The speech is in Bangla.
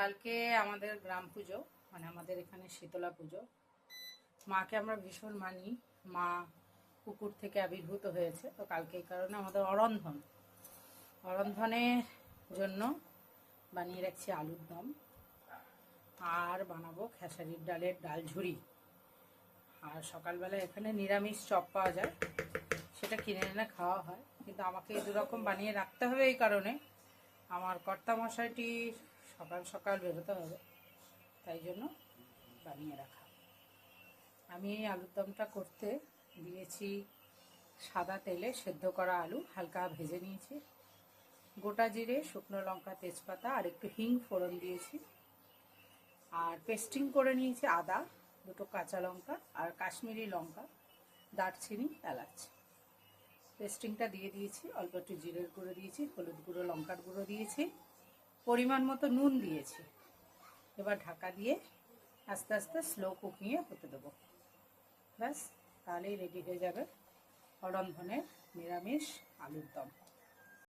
কালকে আমাদের গ্রাম পুজো মানে আমাদের এখানে শীতলা পুজো। মাকে আমরা ভীষণ মানি। মা পুকুর থেকে আবির্ভূত হয়েছে, তো কালকে এই কারণে আমাদের অরন্ধন। অরন্ধনের জন্য বানিয়ে রাখছি আলুর দম। আর বানাবো খেসারির ডালের ডাল ঝুড়ি আর সকালবেলা এখানে নিরামিষ চপ পাওয়া যায়, সেটা কিনে এনে খাওয়া হয়। কিন্তু আমাকে দুরকম বানিয়ে রাখতে হবে এই কারণে। আমার কর্তা মশাইটি সকাল সকাল বেরোতে হবে। তাই জন্য বানিয়ে রাখা। আমি এই আলুর দমটা করতে দিয়েছি সাদা তেলে সেদ্ধ করা আলু, হালকা ভেজে নিয়েছি। গোটা জিরে, শুকনো লঙ্কা, তেজপাতা আর একটু হিং ফোড়ন দিয়েছি। আর পেস্টিং করে নিয়েছি আদা, দুটো কাঁচা লঙ্কা আর কাশ্মীরি লঙ্কা, দারচিনি, এলাচ। পেস্টিংটা দিয়ে দিয়েছি, অল্প একটু জিরের গুঁড়ো দিয়েছি, হলুদ গুঁড়ো, লঙ্কার গুঁড়ো দিয়েছি। পরিমাণ মতো নুন দিয়েছি। এবার ঢাকা দিয়ে আস্তে আস্তে স্লো কুকিংয়ে হতে দেবো। ব্যাস, তাহলেই রেডি হয়ে যাবে। অরন্ধনের নিরামিষ আলুর দম।